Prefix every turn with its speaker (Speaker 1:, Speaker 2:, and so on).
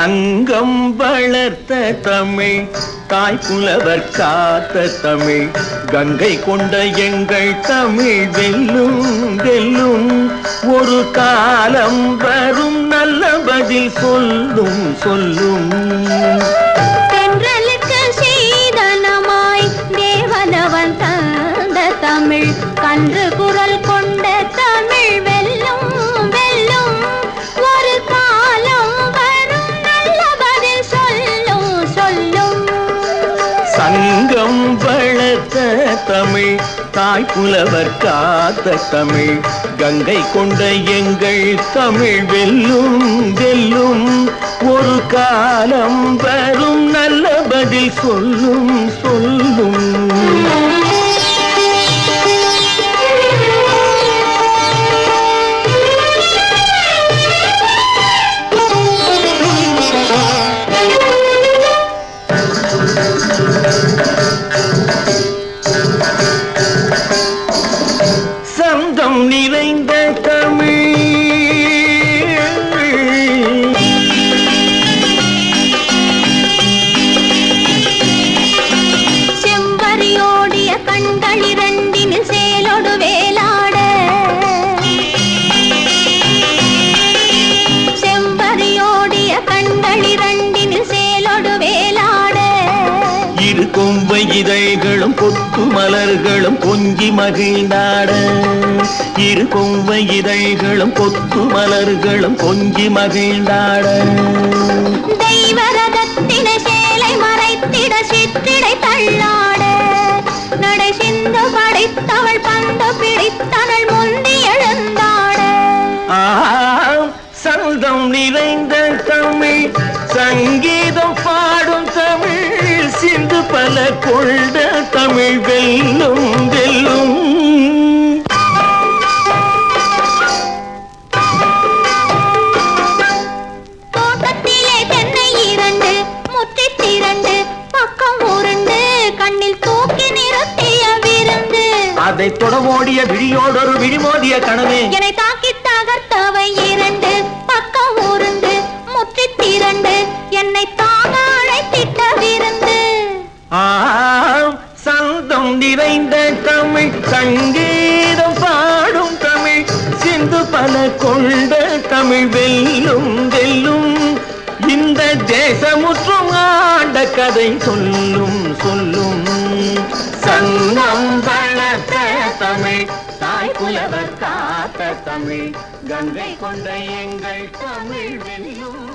Speaker 1: சங்கம் வளர்த்த தமிழ் தாய் புலவர் காத்த தமிழ் கங்கை கொண்ட எங்கள் தமிழ் வெல்லும் வெல்லும். ஒரு காலம் வரும் நல்ல பதில் சொல்லும் சொல்லும்.
Speaker 2: தமிழ்
Speaker 1: தாய் புலவர் காத்த தமிழ். கங்கை கொண்ட எங்கள் தமிழ் வெல்லும் வெல்லும். ஒரு காலம் வரும் நல்ல பதில் சொல்லும் சொல்லும். இதழ்களும் கொத்து மலர்களும் கொஞ்சி மகிழ்ந்தாட இரு கொம்பை இதழ்களும் கொத்து மலர்களும் கொஞ்சி மகிழ்ந்தாட
Speaker 2: தெய்வரதத்தின சேலை மறைத்திட சிற்றிடை தள்ளாட. நடை சிந்து படைத்தவள் பந்து பிடித்தனள் முந்தி எழுந்தாட.
Speaker 1: ஆம், சந்தம் நிறைந்த தமிழ் சங்கீதம் பாடும் தமிழ் சிந்து பல கொண்ட தமிழ் வெல்லும் வெல்லும். அதை தொடமோடிய விழியோடொரு விழிமோதிய கனவே.
Speaker 2: என்னை தாக்கி தகர்த்தவை இரண்டு பக்கம் உருண்டு முற்றி திரண்டு
Speaker 1: சங்கீதம் பாடும் தமிழ் சிந்து பல கொண்ட தமிழ் வெல்லும் வெல்லும். இந்த தேசமுற்றும் ஆண்ட கதை சொல்லும் சொல்லும். சங்கம் வளர்த்த தமிழ் தாய் புலவர் காத்த தமிழ். கங்கை கொண்ட எங்கள் தமிழ் வெல்லும்.